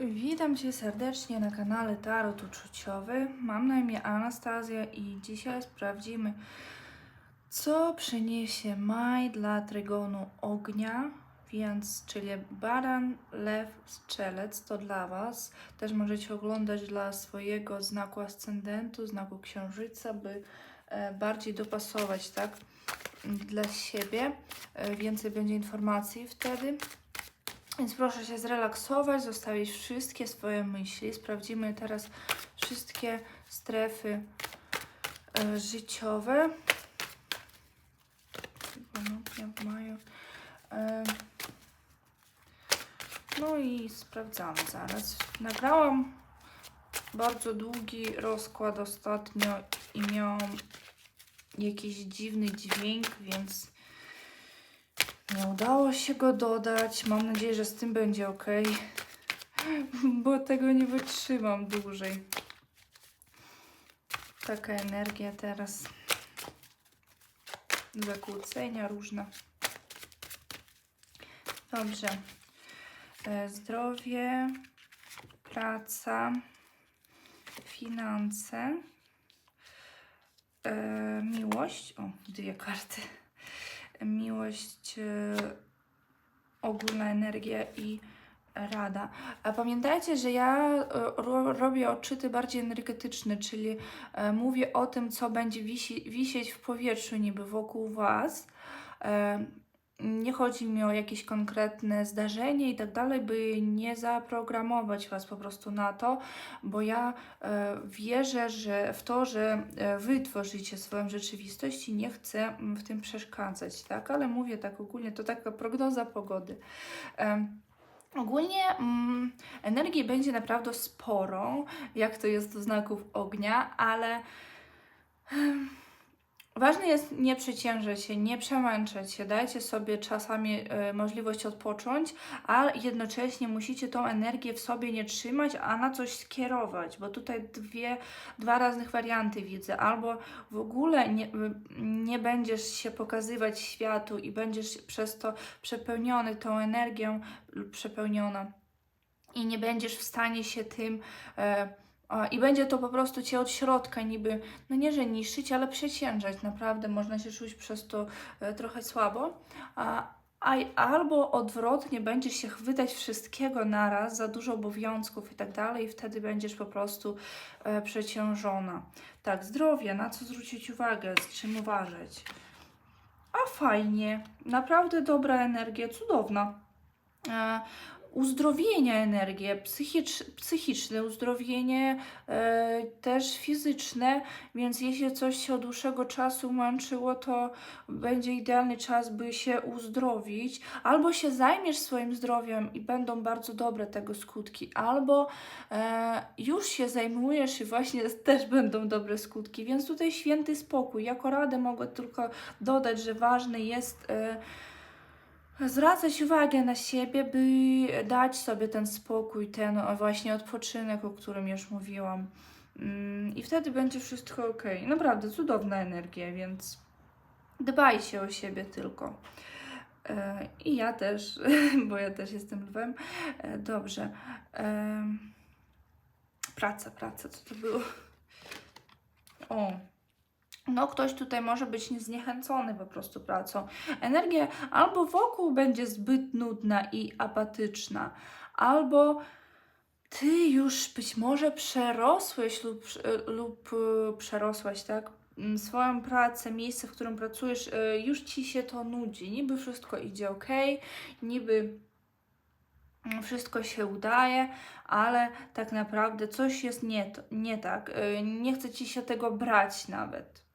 Witam Cię serdecznie na kanale Tarot Uczuciowy. Mam na imię Anastazja i dzisiaj sprawdzimy, co przyniesie maj dla trygonu ognia, więc czyli baran, lew, strzelec to dla Was. Też możecie oglądać dla swojego znaku ascendentu, znaku księżyca, by e, bardziej dopasować, tak, dla siebie. E, Więcej będzie informacji wtedy. Więc proszę się zrelaksować, zostawić wszystkie swoje myśli. Sprawdzimy teraz wszystkie strefy e, życiowe. W maju. E, no i sprawdzamy zaraz. Nagrałam bardzo długi rozkład ostatnio i miałam jakiś dziwny dźwięk, więc nie udało się go dodać. Mam nadzieję, że z tym będzie ok, bo tego nie wytrzymam dłużej. Taka energia teraz. Zakłócenia różne. Dobrze. E, Zdrowie, praca, finanse, e, miłość. O, dwie karty miłość, e, ogólna energia i rada. A pamiętajcie, że ja ro, robię odczyty bardziej energetyczne, czyli e, mówię o tym, co będzie wisi, wisieć w powietrzu niby wokół Was. Nie chodzi mi o jakieś konkretne zdarzenie i tak dalej, by nie zaprogramować Was po prostu na to, bo ja e, wierzę że w to, że e, Wy tworzycie swoją rzeczywistość i nie chcę mm, w tym przeszkadzać, tak? Ale mówię tak ogólnie, to taka prognoza pogody. Ogólnie mm, energii będzie naprawdę sporo, jak to jest do znaków ognia, ale ważne jest nie przeciężać się, nie przemęczać się. Dajcie sobie czasami e, możliwość odpocząć, a jednocześnie musicie tą energię w sobie nie trzymać, a na coś skierować, bo tutaj dwie, dwa różnych warianty widzę. Albo w ogóle nie, nie będziesz się pokazywać światu i będziesz przez to przepełniony tą energią lub przepełniona i nie będziesz w stanie się tym a, i będzie to po prostu cię od środka niby, no nie że niszczyć, ale przeciężać. Naprawdę można się czuć przez to e, trochę słabo. A, albo odwrotnie, będziesz się chwytać wszystkiego naraz, za dużo obowiązków i tak dalej, i wtedy będziesz po prostu e, przeciążona. Tak, zdrowie, na co zwrócić uwagę, z czym uważać. A fajnie, naprawdę dobra energia, cudowna. E, uzdrowienia energię, psychicz, psychiczne uzdrowienie, e, też fizyczne, więc jeśli coś się od dłuższego czasu męczyło, to będzie idealny czas, by się uzdrowić, albo się zajmiesz swoim zdrowiem i będą bardzo dobre tego skutki, albo e, już się zajmujesz i właśnie też będą dobre skutki, więc tutaj święty spokój. Jako radę mogę tylko dodać, że ważny jest e, zwracać uwagę na siebie, by dać sobie ten spokój, ten właśnie odpoczynek, o którym już mówiłam. Mm, I wtedy będzie wszystko ok. Naprawdę cudowna energia, więc dbajcie o siebie tylko. E, I ja też, bo ja też jestem lwem. E, Dobrze. E, Praca, praca, co to było? O, no, ktoś tutaj może być zniechęcony po prostu pracą. Energia albo wokół będzie zbyt nudna i apatyczna, albo ty już być może przerosłeś lub, lub e, przerosłaś, tak? m, Swoją pracę, miejsce, w którym pracujesz, e, już ci się to nudzi. Niby wszystko idzie ok, niby mm, wszystko się udaje, ale tak naprawdę coś jest nie, nie tak. E, Nie chce ci się tego brać nawet.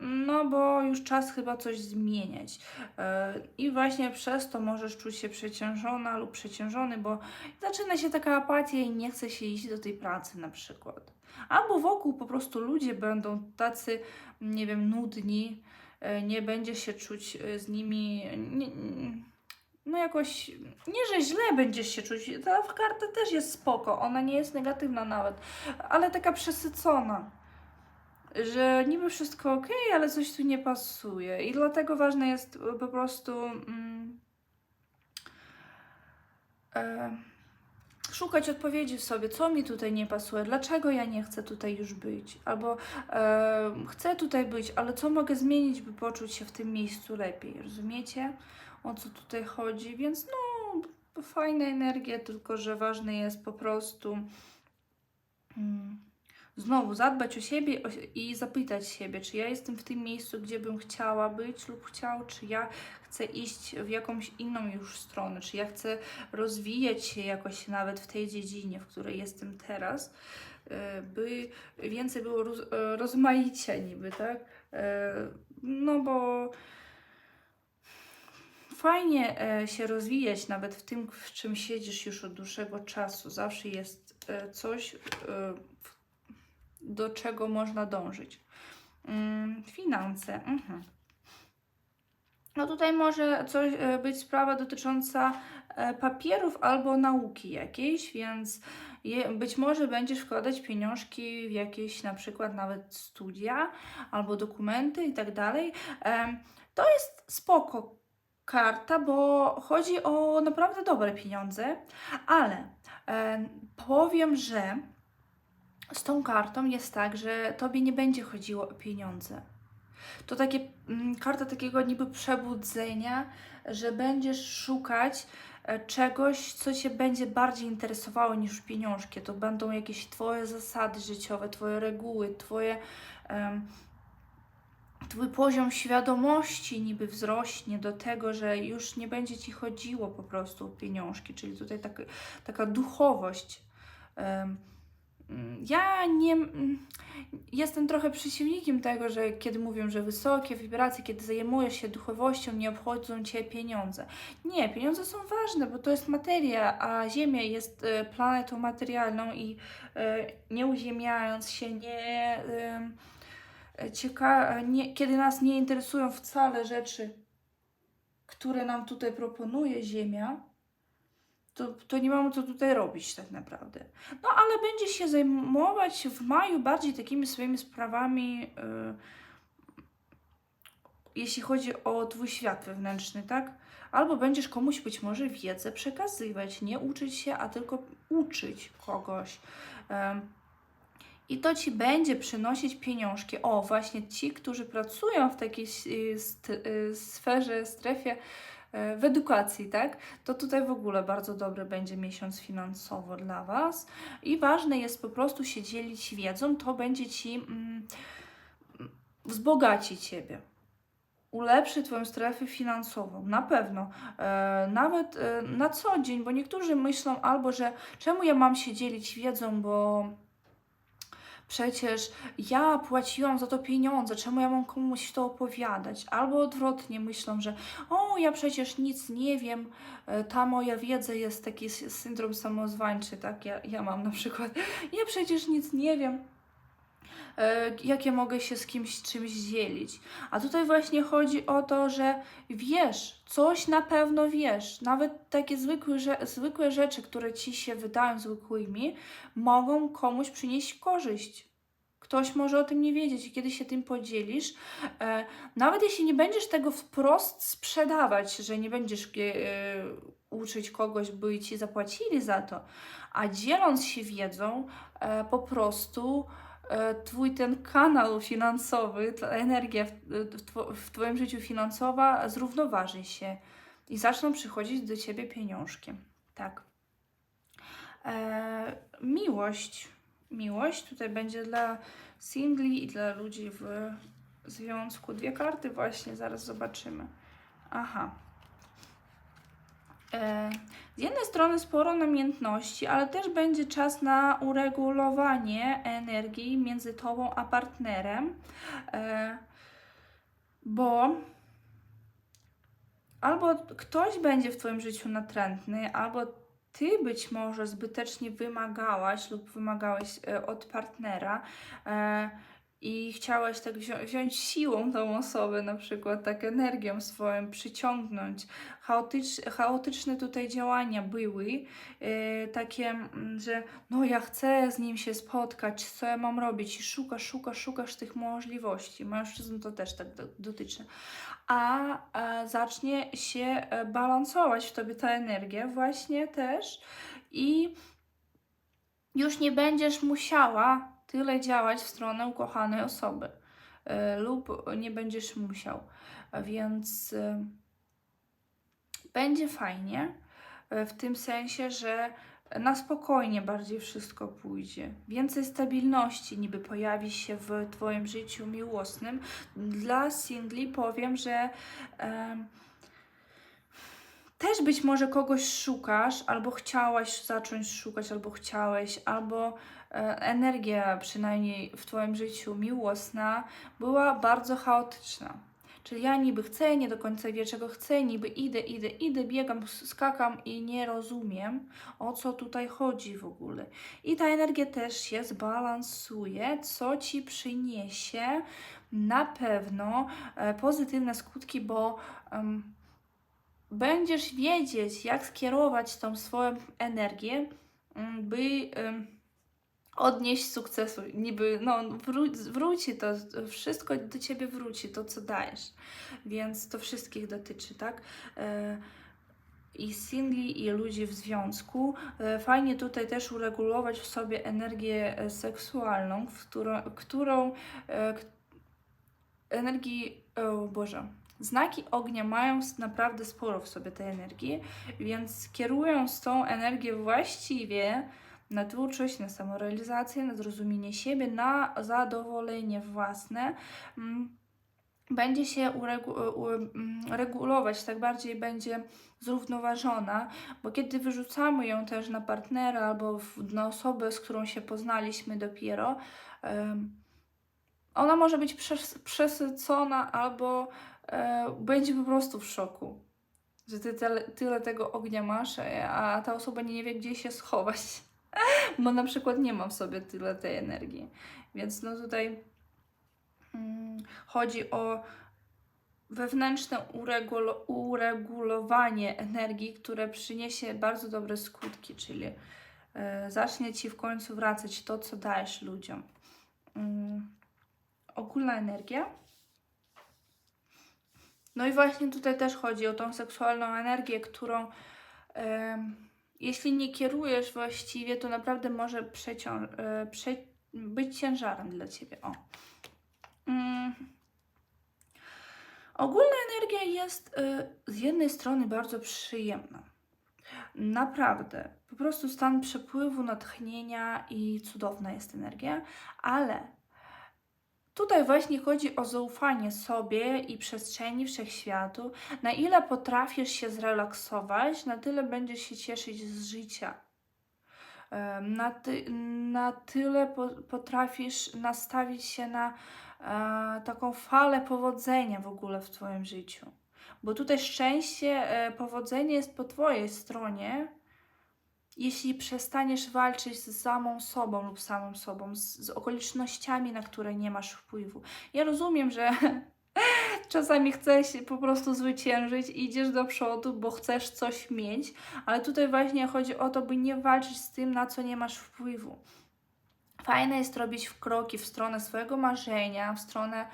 No, bo już czas chyba coś zmieniać. E, I właśnie przez to możesz czuć się przeciążona lub przeciążony, bo zaczyna się taka apatia i nie chce się iść do tej pracy na przykład. Albo wokół po prostu ludzie będą tacy, nie wiem, nudni, e, nie będzie się czuć e, z nimi. Nie, no jakoś, nie że źle będziesz się czuć, ta karta też jest spoko, ona nie jest negatywna nawet, ale taka przesycona że niby wszystko ok, ale coś tu nie pasuje. I dlatego ważne jest po prostu mm, e, szukać odpowiedzi w sobie, co mi tutaj nie pasuje, dlaczego ja nie chcę tutaj już być, albo e, chcę tutaj być, ale co mogę zmienić, by poczuć się w tym miejscu lepiej, rozumiecie? O co tutaj chodzi, więc no, fajna energia, tylko że ważne jest po prostu mm, znowu zadbać o siebie i zapytać siebie, czy ja jestem w tym miejscu, gdzie bym chciała być lub chciał, czy ja chcę iść w jakąś inną już stronę, czy ja chcę rozwijać się jakoś nawet w tej dziedzinie, w której jestem teraz, e, by więcej było roz, e, rozmaicia niby, tak? E, No bo fajnie się rozwijać nawet w tym, w czym siedzisz już od dłuższego czasu. Zawsze jest coś, w- do czego można dążyć. Mm, Finanse. Mhm. No tutaj może coś e, być sprawa dotycząca e, papierów albo nauki jakiejś, więc je, być może będziesz wkładać pieniążki w jakieś na przykład nawet studia albo dokumenty i tak dalej. To jest spoko karta, bo chodzi o naprawdę dobre pieniądze, ale em, powiem, że z tą kartą jest tak, że tobie nie będzie chodziło o pieniądze. To takie mm, karta takiego niby przebudzenia, że będziesz szukać e, czegoś, co cię będzie bardziej interesowało niż pieniążki. To będą jakieś twoje zasady życiowe, twoje reguły, twoje em, Twój poziom świadomości niby wzrośnie do tego, że już nie będzie ci chodziło po prostu o pieniążki, czyli tutaj taka, taka duchowość. Mm, Ja nie. mm, Jestem trochę przeciwnikiem tego, że kiedy mówią, że wysokie wibracje, kiedy zajmujesz się duchowością, nie obchodzą cię pieniądze. Nie, pieniądze są ważne, bo to jest materia, a Ziemia jest e, planetą materialną i e, nie uziemiając się, nie. em, cieka- nie, kiedy nas nie interesują wcale rzeczy, które nam tutaj proponuje Ziemia, to, to nie mamy co tutaj robić tak naprawdę. No ale będzie się zajmować w maju bardziej takimi swoimi sprawami, yy, jeśli chodzi o twój świat wewnętrzny, tak? Albo będziesz komuś być może wiedzę przekazywać, nie uczyć się, a tylko uczyć kogoś. Em, i to ci będzie przynosić pieniążki. O, właśnie ci, którzy pracują w takiej y, y, sferze, strefie w edukacji, tak? To tutaj w ogóle bardzo dobry będzie miesiąc finansowo dla Was. I ważne jest po prostu się dzielić wiedzą, to będzie ci mm, wzbogaci Ciebie. Ulepszy Twoją strefę finansową, na pewno. E, nawet e, na co dzień, bo niektórzy myślą albo, że czemu ja mam się dzielić wiedzą, bo przecież ja płaciłam za to pieniądze, czemu ja mam komuś to opowiadać? Albo odwrotnie myślą, że o, ja przecież nic nie wiem, e, ta moja wiedza jest taki syndrom samozwańczy, tak? Ja, ja mam na przykład, ja przecież nic nie wiem. E, Jak ja mogę się z kimś czymś dzielić? A tutaj właśnie chodzi o to, że wiesz, coś na pewno wiesz. Nawet takie zwykłe, zwykłe rzeczy, które ci się wydają zwykłymi, mogą komuś przynieść korzyść. Ktoś może o tym nie wiedzieć i kiedy się tym podzielisz, e, nawet jeśli nie będziesz tego wprost sprzedawać, że nie będziesz e, uczyć kogoś, by ci zapłacili za to, a dzieląc się wiedzą, e, po prostu twój ten kanał finansowy, ta energia w, w, w twoim życiu finansowa zrównoważy się i zaczną przychodzić do ciebie pieniążki. Tak. E, miłość. Miłość tutaj będzie dla singli i dla ludzi w związku. Dwie karty właśnie, zaraz zobaczymy. Aha. E, z jednej strony sporo namiętności, ale też będzie czas na uregulowanie energii między tobą a partnerem, e, bo albo ktoś będzie w twoim życiu natrętny, albo ty być może zbytecznie wymagałaś lub wymagałeś e, od partnera i chciałeś tak wzią- wziąć siłą tą osobę, na przykład tak energią swoją przyciągnąć. Chaotycz, chaotyczne tutaj działania były, e, takie, mm, że no ja chcę z nim się spotkać, co ja mam robić i szukasz, szukasz, szukasz tych możliwości. Mężczyzn to też tak do, dotyczy a e, zacznie się e, balansować w tobie ta energia właśnie też i już nie będziesz musiała tyle działać w stronę ukochanej osoby e, lub nie będziesz musiał. Więc e, będzie fajnie e, w tym sensie, że na spokojnie bardziej wszystko pójdzie. Więcej stabilności niby pojawi się w Twoim życiu miłosnym. Dla singli powiem, że em, też być może kogoś szukasz, albo chciałaś zacząć szukać, albo chciałeś, albo e, energia przynajmniej w Twoim życiu miłosna była bardzo chaotyczna. Czyli ja niby chcę, nie do końca wiem, czego chcę, niby idę, idę, idę, biegam, skakam i nie rozumiem, o co tutaj chodzi w ogóle. I ta energia też się zbalansuje, co Ci przyniesie na pewno e, pozytywne skutki, bo em, będziesz wiedzieć, jak skierować tą swoją energię, by em, odnieść sukcesu. Niby, no, wró- wróci to, wszystko do ciebie wróci, to co dajesz. Więc to wszystkich dotyczy, tak? E, I singli, i ludzi w związku. E, Fajnie tutaj też uregulować w sobie energię e, seksualną, którą, którą energii, o Boże, Znaki ognia mają naprawdę sporo w sobie tej energii, więc kierując tą energię właściwie na twórczość, na samorealizację, na zrozumienie siebie, na zadowolenie własne, mm, będzie się uregu- u- mm, regulować, tak bardziej będzie zrównoważona, bo kiedy wyrzucamy ją też na partnera albo w, na osobę, z którą się poznaliśmy dopiero, ona może być przes- przesycona albo e, będzie po prostu w szoku, że ty tyle, tyle tego ognia masz, e, a ta osoba nie wie, gdzie się schować, bo na przykład nie ma w sobie tyle tej energii. Więc no tutaj mm, chodzi o wewnętrzne uregulo- uregulowanie energii, które przyniesie bardzo dobre skutki, czyli e, zacznie ci w końcu wracać to, co dajesz ludziom. Mm, ogólna energia. No i właśnie tutaj też chodzi o tą seksualną energię, którą em, jeśli nie kierujesz właściwie, to naprawdę może przecią- e, prze- być ciężarem dla ciebie. O. Mm. Ogólna energia jest y, z jednej strony bardzo przyjemna. Naprawdę. Po prostu stan przepływu, natchnienia i cudowna jest energia, ale tutaj właśnie chodzi o zaufanie sobie i przestrzeni wszechświatu. Na ile potrafisz się zrelaksować, na tyle będziesz się cieszyć z życia. Na, ty, na tyle po, potrafisz nastawić się na e, taką falę powodzenia w ogóle w Twoim życiu. Bo tutaj szczęście, e, powodzenie jest po Twojej stronie, jeśli przestaniesz walczyć z samą sobą lub samą sobą, z, z okolicznościami, na które nie masz wpływu. Ja rozumiem, że czasami chcesz po prostu zwyciężyć, idziesz do przodu, bo chcesz coś mieć, ale tutaj właśnie chodzi o to, by nie walczyć z tym, na co nie masz wpływu. Fajne jest robić kroki w stronę swojego marzenia, w stronę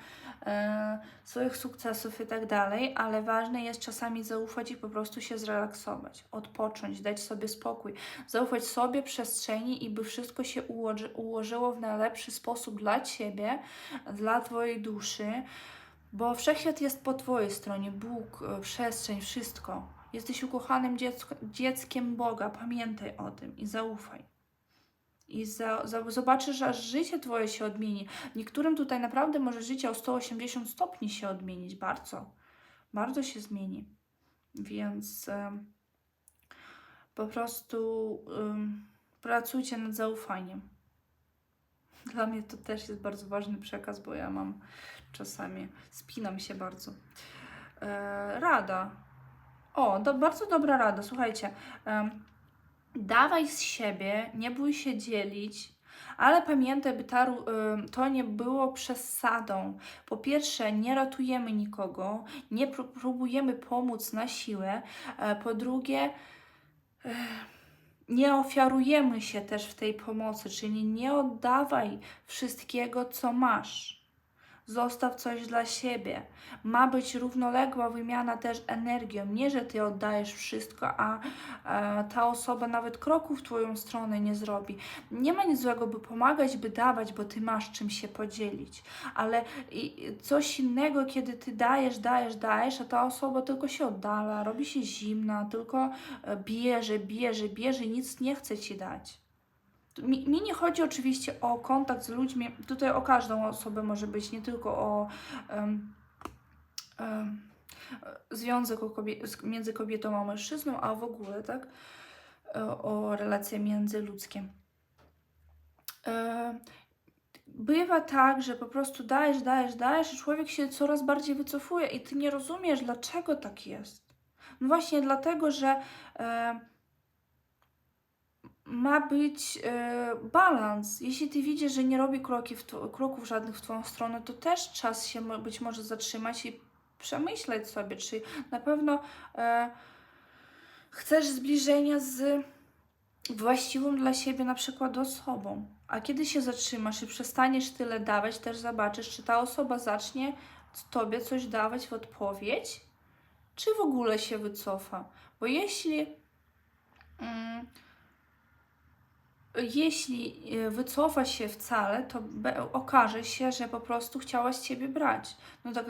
e, swoich sukcesów i tak dalej, ale ważne jest czasami zaufać i po prostu się zrelaksować, odpocząć, dać sobie spokój, zaufać sobie, przestrzeni i by wszystko się ułoży, ułożyło w najlepszy sposób dla Ciebie, dla Twojej duszy, bo wszechświat jest po Twojej stronie, Bóg, e, przestrzeń, wszystko. Jesteś ukochanym dziecko, dzieckiem Boga, pamiętaj o tym i zaufaj. I za, za, zobaczysz, aż życie Twoje się odmieni. Niektórym tutaj naprawdę może życie o 180 stopni się odmienić, bardzo. Bardzo się zmieni. Więc em, po prostu em, pracujcie nad zaufaniem. Dla mnie to też jest bardzo ważny przekaz, bo ja mam czasami, spinam się bardzo. E, rada. O, do, bardzo dobra rada, słuchajcie. em, dawaj z siebie, nie bój się dzielić, ale pamiętaj, by ta, to nie było przesadą. Po pierwsze, nie ratujemy nikogo, nie pró- próbujemy pomóc na siłę. E, po drugie, e, nie ofiarujemy się też w tej pomocy, czyli nie oddawaj wszystkiego, co masz. Zostaw coś dla siebie. Ma być równoległa wymiana też energią. Nie, że ty oddajesz wszystko, a e, ta osoba nawet kroku w twoją stronę nie zrobi. Nie ma nic złego, by pomagać, by dawać, bo ty masz czym się podzielić. Ale coś innego, kiedy ty dajesz, dajesz, dajesz, a ta osoba tylko się oddala, robi się zimna, tylko e, bierze, bierze, bierze nic nie chce ci dać. Mi, mi nie chodzi oczywiście o kontakt z ludźmi, tutaj o każdą osobę może być, nie tylko o em, em, związek o kobie, między kobietą a mężczyzną, a w ogóle, tak? E, O relacje międzyludzkie. E, Bywa tak, że po prostu dajesz, dajesz, dajesz i człowiek się coraz bardziej wycofuje i ty nie rozumiesz, dlaczego tak jest. No właśnie dlatego, że e, ma być e, balans. Jeśli ty widzisz, że nie robi kroki w kroków żadnych w twoją stronę, to też czas się być może zatrzymać i przemyśleć sobie, czy na pewno e, chcesz zbliżenia z właściwą dla siebie na przykład osobą. A kiedy się zatrzymasz i przestaniesz tyle dawać, też zobaczysz, czy ta osoba zacznie tobie coś dawać w odpowiedź, czy w ogóle się wycofa. Bo jeśli mm, jeśli e, wycofa się wcale, to okaże się, że po prostu chciała z ciebie brać. No tak,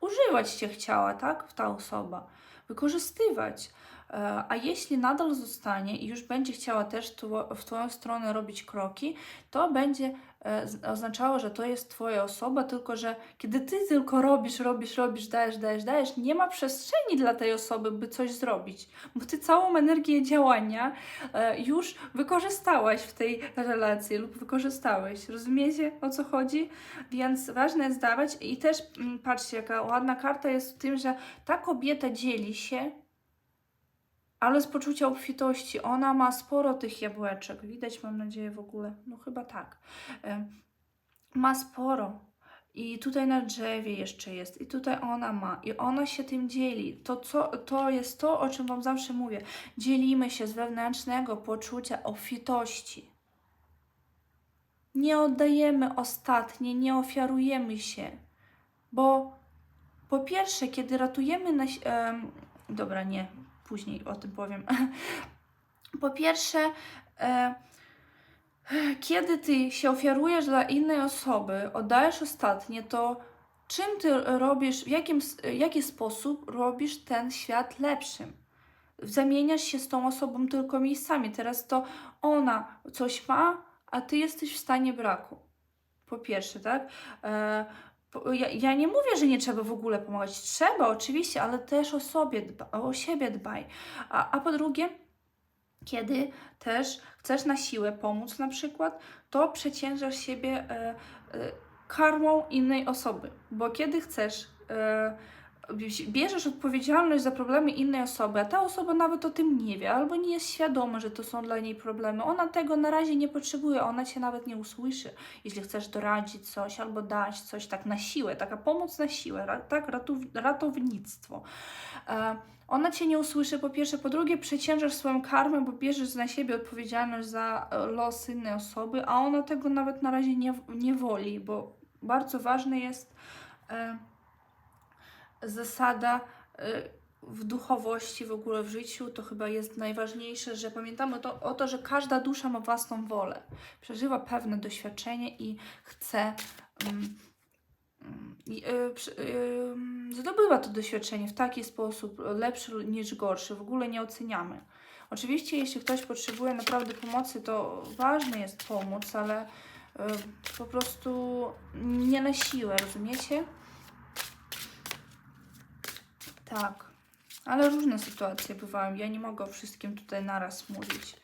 używać cię chciała, tak? Ta osoba. Wykorzystywać. E, A jeśli nadal zostanie i już będzie chciała też tu- w Twoją stronę robić kroki, to będzie oznaczało, że to jest Twoja osoba, tylko że kiedy Ty tylko robisz, robisz, robisz, dajesz, dajesz, dajesz, nie ma przestrzeni dla tej osoby, by coś zrobić, bo Ty całą energię działania e, już wykorzystałaś w tej relacji lub wykorzystałeś. Rozumiecie o co chodzi? Więc ważne jest dawać i też mm, patrzcie, jaka ładna karta jest w tym, że ta kobieta dzieli się, ale z poczucia obfitości. Ona ma sporo tych jabłeczek. Widać, mam nadzieję, w ogóle. No chyba tak. Ma sporo. I tutaj na drzewie jeszcze jest, i tutaj ona ma, i ona się tym dzieli. To, co, to jest to, o czym Wam zawsze mówię. Dzielimy się z wewnętrznego poczucia obfitości. Nie oddajemy ostatnie, nie ofiarujemy się, bo po pierwsze, kiedy ratujemy na. Dobra, nie, później o tym powiem. Po pierwsze, e, kiedy ty się ofiarujesz dla innej osoby, oddajesz ostatnie, to czym ty robisz, w jakim, jaki sposób robisz ten świat lepszym? Zamieniasz się z tą osobą tylko miejscami. Teraz to ona coś ma, a ty jesteś w stanie braku. Po pierwsze, tak? Ja, ja nie mówię, że nie trzeba w ogóle pomagać. Trzeba, oczywiście, ale też o sobie, dba, o siebie dbaj. A, a po drugie, kiedy też chcesz na siłę pomóc na przykład, to przeciężasz siebie e, e, karmą innej osoby. Bo kiedy chcesz, e, bierzesz odpowiedzialność za problemy innej osoby, a ta osoba nawet o tym nie wie, albo nie jest świadoma, że to są dla niej problemy, ona tego na razie nie potrzebuje, ona cię nawet nie usłyszy, jeśli chcesz doradzić coś albo dać coś tak na siłę, taka pomoc na siłę, tak, ratow, ratownictwo. E, ona cię nie usłyszy, po pierwsze, po drugie, przeciężasz swoją karmę, bo bierzesz na siebie odpowiedzialność za e, los innej osoby, a ona tego nawet na razie nie, nie woli, bo bardzo ważne jest e, zasada e, w duchowości, w ogóle w życiu, to chyba jest najważniejsze, że pamiętamy to, o to, że każda dusza ma własną wolę, przeżywa pewne doświadczenie i chce. y, y, mm, zdobywa to doświadczenie w taki sposób lepszy niż gorszy, w ogóle nie oceniamy. Oczywiście, jeśli ktoś potrzebuje naprawdę pomocy, to ważne jest pomóc, ale y, po prostu nie na siłę, rozumiecie? Tak, ale różne sytuacje bywają. Ja nie mogę o wszystkim tutaj naraz mówić.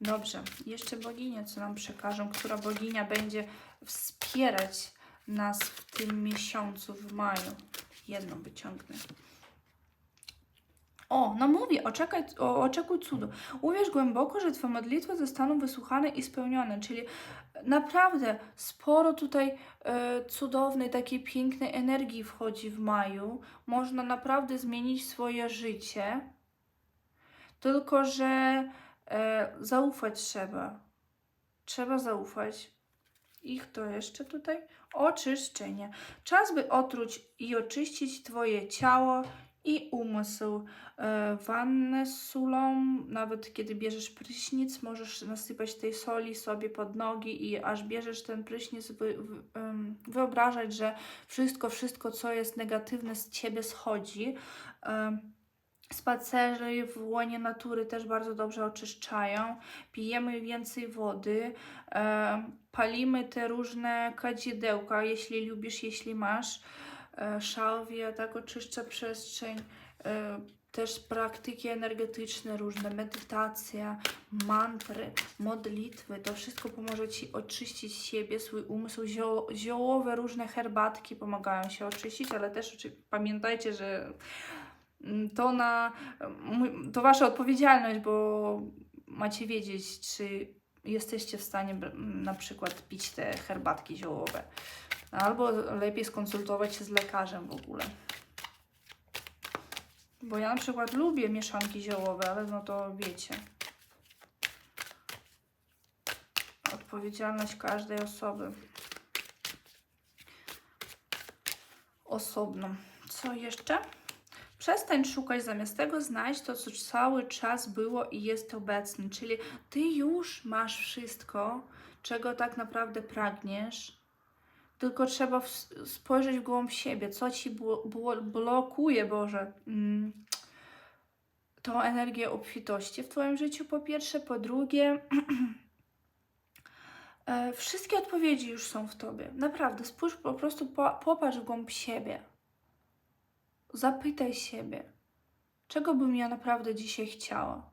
Dobrze, jeszcze boginie, co nam przekażą, która boginia będzie wspierać nas w tym miesiącu, w maju. Jedną wyciągnę. O, no mówię, oczekaj, o, oczekuj cudu. Uwierz głęboko, że Twoje modlitwy zostaną wysłuchane i spełnione. Czyli naprawdę sporo tutaj e, cudownej, takiej pięknej energii wchodzi w maju. Można naprawdę zmienić swoje życie. Tylko, że e, zaufać trzeba. Trzeba zaufać. I kto jeszcze tutaj? Oczyszczenie. Czas, by otruć i oczyścić Twoje ciało i umysł. E, Wannę z solą, nawet kiedy bierzesz prysznic, możesz nasypać tej soli sobie pod nogi i aż bierzesz ten prysznic, wyobrażać, że wszystko, wszystko, co jest negatywne z Ciebie schodzi. Em, Spacery w łonie natury też bardzo dobrze oczyszczają. Pijemy więcej wody. E, palimy te różne kadzidełka, jeśli lubisz, jeśli masz. E, szałwie tak oczyszcza przestrzeń. E, też praktyki energetyczne, różne medytacja, mantry, modlitwy. To wszystko pomoże Ci oczyścić siebie, swój umysł. Zio ziołowe różne herbatki pomagają się oczyścić, ale też pamiętajcie, że Mm, to na to wasza odpowiedzialność, bo macie wiedzieć, czy jesteście w stanie na przykład pić te herbatki ziołowe. Albo lepiej skonsultować się z lekarzem w ogóle. Bo ja na przykład lubię mieszanki ziołowe, ale no to wiecie. Odpowiedzialność każdej osoby. Osobno. Co jeszcze? Przestań szukać, zamiast tego znajdź to, co cały czas było i jest obecne. Czyli ty już masz wszystko, czego tak naprawdę pragniesz, tylko trzeba w- spojrzeć w głąb siebie, co ci blo- blo- blokuje, Boże, mm, tą energię obfitości w Twoim życiu, po pierwsze. Po drugie, e, wszystkie odpowiedzi już są w Tobie. Naprawdę, spójrz, po prostu po, popatrz w głąb siebie. Zapytaj siebie, czego bym ja naprawdę dzisiaj chciała.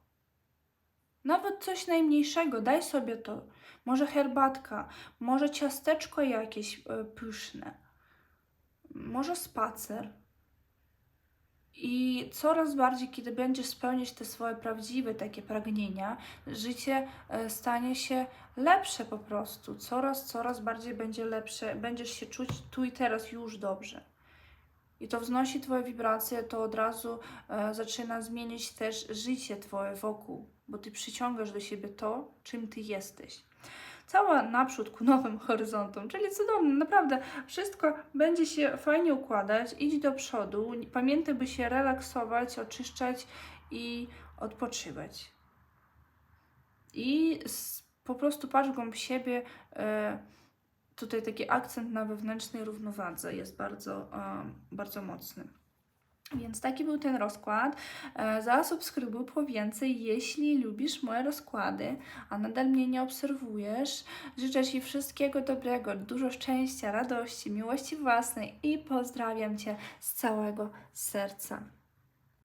Nawet coś najmniejszego, daj sobie to. Może herbatka, może ciasteczko jakieś e, pyszne, może spacer. I coraz bardziej, kiedy będziesz spełniać te swoje prawdziwe takie pragnienia, życie e, stanie się lepsze po prostu. Coraz, coraz bardziej będzie lepsze. Będziesz się czuć tu i teraz już dobrze. I to wznosi Twoje wibracje, to od razu e, zaczyna zmienić też życie Twoje wokół, bo Ty przyciągasz do siebie to, czym Ty jesteś. Cała naprzód ku nowym horyzontom, czyli cudowne, naprawdę wszystko będzie się fajnie układać, idź do przodu, pamiętaj, by się relaksować, oczyszczać i odpoczywać. I po prostu patrz głąb siebie, e, tutaj taki akcent na wewnętrznej równowadze jest bardzo, em, bardzo mocny. Więc taki był ten rozkład. E, Zasubskrybuj po więcej, jeśli lubisz moje rozkłady, a nadal mnie nie obserwujesz. Życzę Ci wszystkiego dobrego, dużo szczęścia, radości, miłości własnej i pozdrawiam Cię z całego serca.